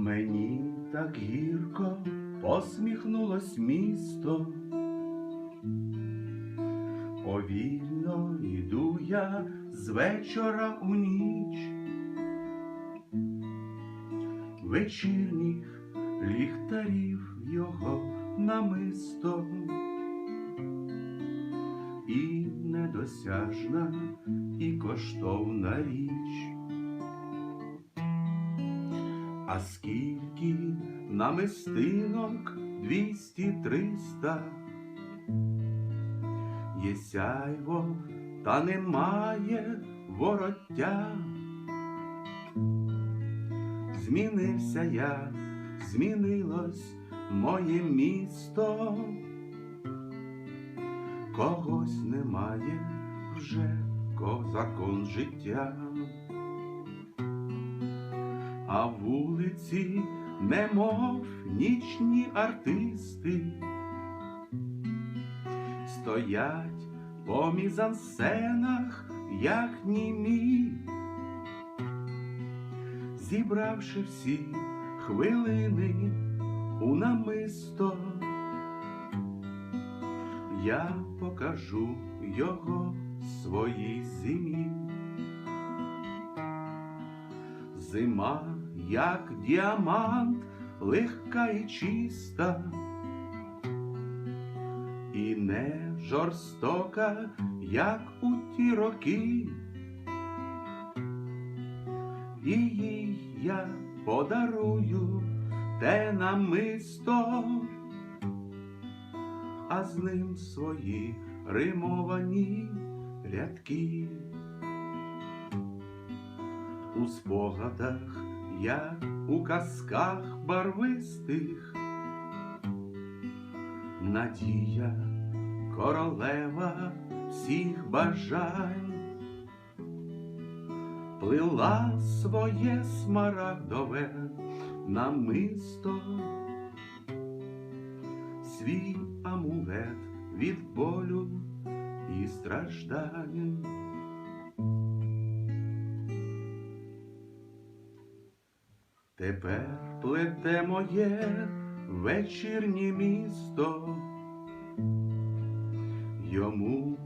Мені так гірко посміхнулось місто. Повільно йду я з вечора у ніч. Вечірніх ліхтарів його намисто і недосяжна, і коштовна річ. А скільки намистинок двісті триста? Є сяйво, та немає вороття. Змінився я, змінилось моє місто, когось немає вже ко закон життя а вулиці, немов нічні артисти, стоять по мізансценах, як німі, зібравши всі хвилини у намисто, я покажу його своїй зимі. Зима, як діамант, легка і чиста, і не жорстока, як у ті роки. Їй я подарую те намисто, а з ним свої римовані рядки у спогадах, як у казках барвистих, надія королева всіх бажань, плила своє смарагдове намисто, свій амулет від болю і страждань. Тепер плете моє вечірнє місто, йому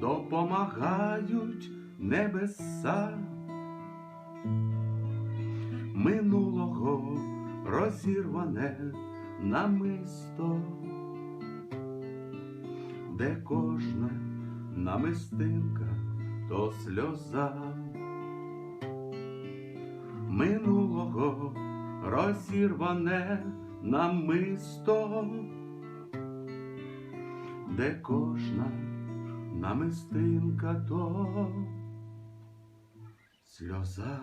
допомагають небеса, минулого розірване намисто, де кожна намистинка то сльоза. Минулого розірване намистом, де кожна намистинка то сльоза.